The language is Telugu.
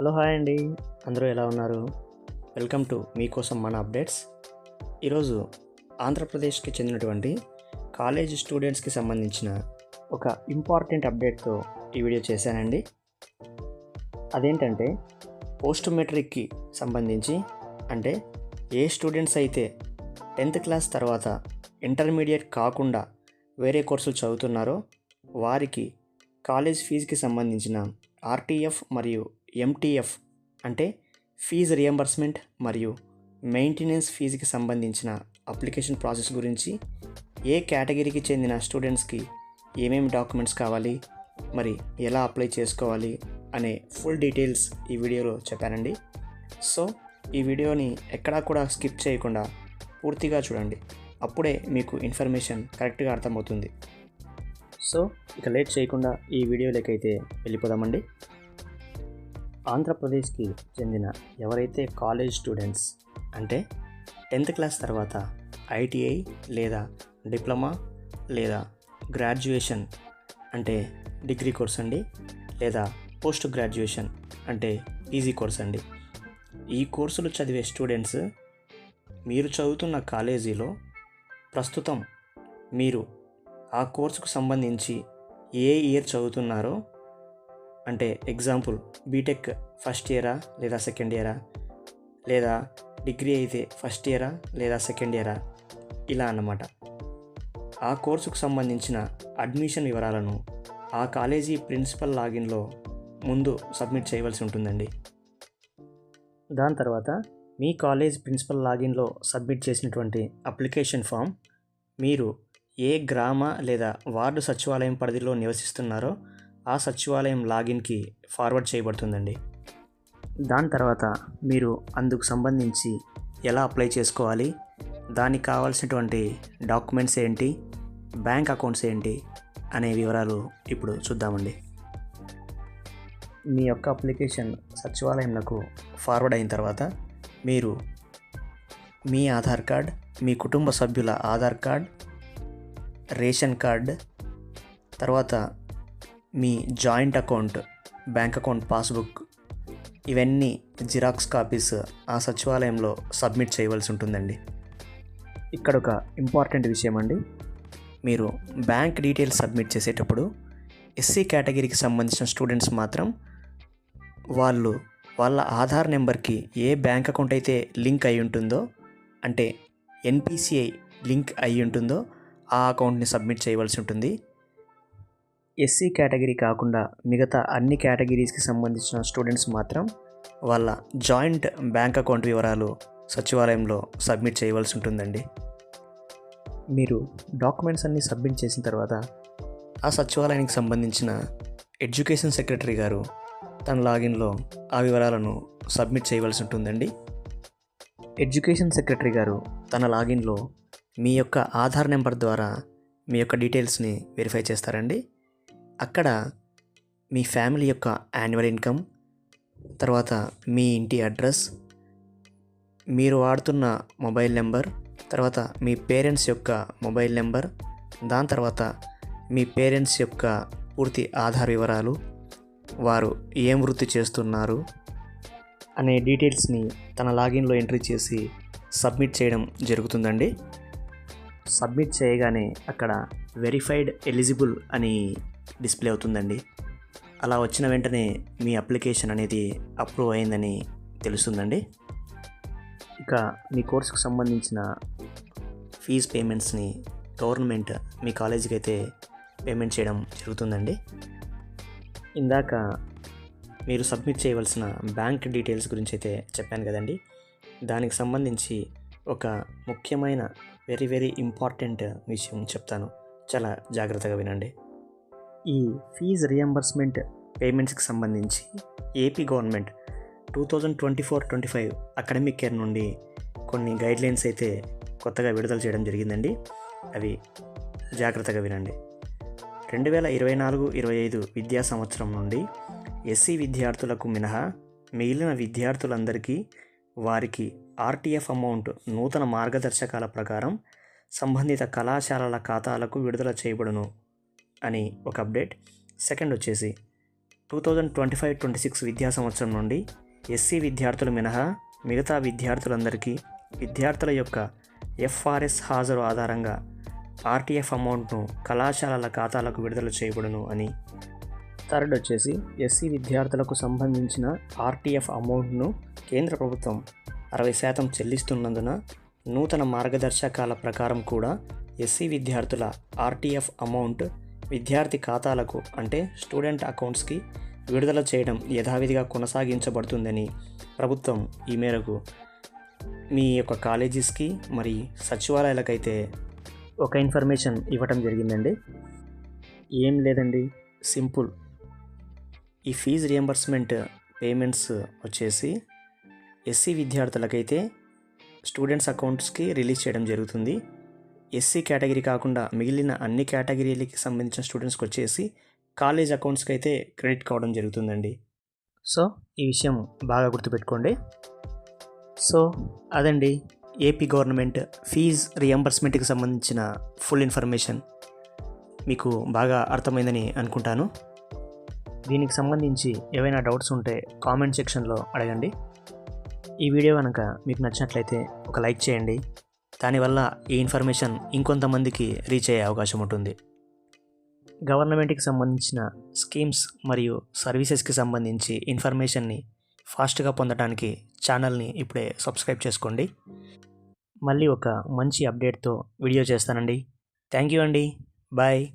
హలో హాయ్ అండి. అందరూ ఎలా ఉన్నారు? వెల్కమ్ టు మీకోసం మన అప్డేట్స్. ఈరోజు ఆంధ్రప్రదేశ్కి చెందినటువంటి కాలేజ్ స్టూడెంట్స్కి సంబంధించిన ఒక ఇంపార్టెంట్ అప్డేట్తో ఈ వీడియో చేశానండి. అదేంటంటే పోస్ట్ మెట్రిక్కి సంబంధించి అంటే ఏ స్టూడెంట్స్ అయితే టెన్త్ క్లాస్ తర్వాత ఇంటర్మీడియట్ కాకుండా వేరే కోర్సులు చదువుతున్నారో వారికి కాలేజ్ ఫీజుకి సంబంధించిన ఆర్టీఎఫ్ మరియు ఎంటీఎఫ్ అంటే ఫీజు రియంబర్స్మెంట్ మరియు మెయింటెనెన్స్ ఫీజుకి సంబంధించిన అప్లికేషన్ ప్రాసెస్ గురించి ఏ కేటగిరీకి చెందిన స్టూడెంట్స్కి ఏమేమి డాక్యుమెంట్స్ కావాలి మరి ఎలా అప్లై చేసుకోవాలి అనే ఫుల్ డీటెయిల్స్ ఈ వీడియోలో చెప్పానండి. సో ఈ వీడియోని ఎక్కడా కూడా స్కిప్ చేయకుండా పూర్తిగా చూడండి. అప్పుడే మీకు ఇన్ఫర్మేషన్ కరెక్ట్గా అర్థమవుతుంది. సో ఇక లేట్ చేయకుండా ఈ వీడియోలోకైతే వెళ్ళిపోదామండి. ఆంధ్రప్రదేశ్కి చెందిన ఎవరైతే కాలేజ్ స్టూడెంట్స్ అంటే టెన్త్ క్లాస్ తర్వాత ఐటీఐ లేదా డిప్లొమా లేదా గ్రాడ్యుయేషన్ అంటే డిగ్రీ కోర్స్ అండి లేదా పోస్ట్ గ్రాడ్యుయేషన్ అంటే ఈజీ కోర్స్ అండి. ఈ కోర్సులు చదివే స్టూడెంట్స్ మీరు చదువుతున్న కాలేజీలో ప్రస్తుతం మీరు ఆ కోర్సుకు సంబంధించి ఏ ఇయర్ చదువుతున్నారో అంటే ఎగ్జాంపుల్ బీటెక్ ఫస్ట్ ఇయరా లేదా సెకండ్ ఇయరా? లేదా డిగ్రీ అయితే ఫస్ట్ ఇయరా లేదా సెకండ్ ఇయరా? ఇలా అన్నమాట. ఆ కోర్సుకు సంబంధించిన అడ్మిషన్ వివరాలను ఆ కాలేజీ ప్రిన్సిపల్ లాగిన్లో ముందు సబ్మిట్ చేయవలసి ఉంటుందండి. దాని తర్వాత మీ కాలేజ్ ప్రిన్సిపల్ లాగిన్లో సబ్మిట్ చేసినటువంటి అప్లికేషన్ ఫామ్ మీరు ఏ గ్రామ లేదా వార్డు సచివాలయం పరిధిలో నివసిస్తున్నారో ఆ సచివాలయం లాగిన్కి ఫార్వర్డ్ చేయబడుతుందండి. దాని తర్వాత మీరు అందుకు సంబంధించి ఎలా అప్లై చేసుకోవాలి? దానికి కావాల్సినటువంటి డాక్యుమెంట్స్ ఏంటి? బ్యాంక్ అకౌంట్స్ ఏంటి? అనే వివరాలు ఇప్పుడు చూద్దామండి. మీ యొక్క అప్లికేషన్ సచివాలయంలో ఫార్వర్డ్ అయిన తర్వాత మీరు మీ ఆధార్ కార్డ్ మీ కుటుంబ సభ్యుల ఆధార్ కార్డ్ రేషన్ కార్డ్ తర్వాత మీ joint account bank account passbook ఇవన్నీ జిరాక్స్ కాపీస్ ఆ సచివాలయంలో సబ్మిట్ చేయవలసి ఉంటుందండి. ఇక్కడ ఒక ఇంపార్టెంట్ విషయం అండి. మీరు బ్యాంక్ డీటెయిల్స్ సబ్మిట్ చేసేటప్పుడు ఎస్సీ కేటగిరీకి సంబంధించిన స్టూడెంట్స్ మాత్రం వాళ్ళు వాళ్ళ ఆధార్ నెంబర్కి ఏ బ్యాంక్ అకౌంట్ అయితే లింక్ అయి ఉంటుందో అంటే ఎన్పిసిఐ లింక్ అయి ఉంటుందో ఆ అకౌంట్ని సబ్మిట్ చేయవలసి ఉంటుంది. ఎస్సీ కేటగిరీ కాకుండా మిగతా అన్ని కేటగిరీస్కి సంబంధించిన స్టూడెంట్స్ మాత్రం వాళ్ళ జాయింట్ బ్యాంక్ అకౌంట్ వివరాలు సచివాలయంలో సబ్మిట్ చేయవలసి ఉంటుందండి. మీరు డాక్యుమెంట్స్ అన్నీ సబ్మిట్ చేసిన తర్వాత ఆ సచివాలయానికి సంబంధించిన ఎడ్యుకేషన్ సెక్రటరీ గారు తన లాగిన్లో ఆ వివరాలను సబ్మిట్ చేయవలసి ఉంటుందండి. ఎడ్యుకేషన్ సెక్రటరీ గారు తన లాగిన్లో మీ యొక్క ఆధార్ నెంబర్ ద్వారా మీ యొక్క డీటెయిల్స్ని వెరిఫై చేస్తారండి. అక్కడ మీ ఫ్యామిలీ యొక్క యాన్యువల్ ఇన్కమ్ తర్వాత మీ ఇంటి అడ్రస్ మీరు వాడుతున్న మొబైల్ నెంబర్ తర్వాత మీ పేరెంట్స్ యొక్క మొబైల్ నెంబర్ దాని తర్వాత మీ పేరెంట్స్ యొక్క పూర్తి ఆధార్ వివరాలు వారు ఏం వృత్తి చేస్తున్నారు అనే డీటెయిల్స్ని తన లాగిన్లో ఎంట్రీ చేసి సబ్మిట్ చేయడం జరుగుతుందండి. సబ్మిట్ చేయగానే అక్కడ వెరిఫైడ్ ఎలిజిబుల్ అని డిస్ప్లే అవుతుందండి. అలా వచ్చిన వెంటనే మీ అప్లికేషన్ అనేది అప్రూవ్ అయిందని తెలుస్తుందండి. ఇక మీ కోర్సుకు సంబంధించిన ఫీజ్ పేమెంట్స్ని గవర్నమెంట్ మీ కాలేజీకి అయితే పేమెంట్ చేయడం జరుగుతుందండి. ఇందాక మీరు సబ్మిట్ చేయవలసిన బ్యాంక్ డీటెయిల్స్ గురించి అయితే చెప్పాను కదండి. దానికి సంబంధించి ఒక ముఖ్యమైన వెరీ వెరీ ఇంపార్టెంట్ విషయం చెప్తాను. చాలా జాగ్రత్తగా వినండి. ఈ ఫీజ్ రియంబర్స్మెంట్ పేమెంట్స్కి సంబంధించి AP government two thousand twenty four twenty five academic year నుండి కొన్ని గైడ్లైన్స్ అయితే కొత్తగా విడుదల చేయడం జరిగిందండి. అవి జాగ్రత్తగా వినండి. రెండు వేల ఇరవై నాలుగు ఇరవై ఐదు విద్యా సంవత్సరం నుండి ఎస్సీ విద్యార్థులకు మినహా మిగిలిన విద్యార్థులందరికీ వారికి ఆర్టీఎఫ్ అమౌంట్ నూతన మార్గదర్శకాల ప్రకారం సంబంధిత కళాశాలల ఖాతాలకు విడుదల చేయబడును. అని ఒక అప్డేట్. సెకండ్ వచ్చేసి two thousand twenty five twenty six విద్యా సంవత్సరం నుండి ఎస్సీ విద్యార్థులు మినహా మిగతా విద్యార్థులందరికీ విద్యార్థుల యొక్క ఎఫ్ఆర్ఎస్ హాజరు ఆధారంగా ఆర్టీఎఫ్ అమౌంట్ను కళాశాలల ఖాతాలకు విడుదల చేయబడును అని. థర్డ్ వచ్చేసి ఎస్సీ విద్యార్థులకు సంబంధించిన ఆర్టీఎఫ్ అమౌంట్ను కేంద్ర ప్రభుత్వం అరవై శాతం చెల్లిస్తున్నందున నూతన మార్గదర్శకాల ప్రకారం కూడా ఎస్సీ విద్యార్థుల ఆర్టీఎఫ్ అమౌంట్ విద్యార్థి ఖాతాలకు అంటే స్టూడెంట్ అకౌంట్స్కి విడుదల చేయడం యథావిధిగా కొనసాగించబడుతుందని ప్రభుత్వం ఈ మేరకు మీ యొక్క కాలేజెస్కి మరి సచివాలయాలకైతే ఒక ఇన్ఫర్మేషన్ ఇవ్వటం జరిగిందండి. ఏం లేదండి సింపుల్. ఈ ఫీజు రియంబర్స్మెంట్ పేమెంట్స్ వచ్చేసి ఎస్సీ విద్యార్థులకైతే స్టూడెంట్స్ అకౌంట్స్కి రిలీజ్ చేయడం జరుగుతుంది. ఎస్సీ కేటగిరీ కాకుండా మిగిలిన అన్ని కేటగిరీలకి సంబంధించిన స్టూడెంట్స్కి వచ్చేసి కాలేజ్ అకౌంట్స్కి అయితే క్రెడిట్ కావడం జరుగుతుందండి. సో ఈ విషయం బాగా గుర్తుపెట్టుకోండి. సో అదండి. ఏపీ గవర్నమెంట్ ఫీజ్ రియంబర్స్మెంట్కి సంబంధించిన ఫుల్ ఇన్ఫర్మేషన్. మీకు బాగా అర్థమైందని అనుకుంటాను. దీనికి సంబంధించి ఏవైనా డౌట్స్ ఉంటే కామెంట్ సెక్షన్లో అడగండి. ఈ వీడియో కనుక మీకు నచ్చినట్లయితే ఒక లైక్ చేయండి. దానివల్ల ఈ ఇన్ఫర్మేషన్ ఇంకొంతమందికి రీచ్ అయ్యే అవకాశం ఉంటుంది. గవర్నమెంట్కి సంబంధించిన స్కీమ్స్ మరియు సర్వీసెస్కి సంబంధించి ఇన్ఫర్మేషన్ని ఫాస్ట్గా పొందడానికి ఛానల్ని ఇప్పుడే సబ్స్క్రైబ్ చేసుకోండి. మళ్ళీ ఒక మంచి అప్డేట్తో వీడియో చేస్తానండి. థ్యాంక్ యూ అండి. బాయ్.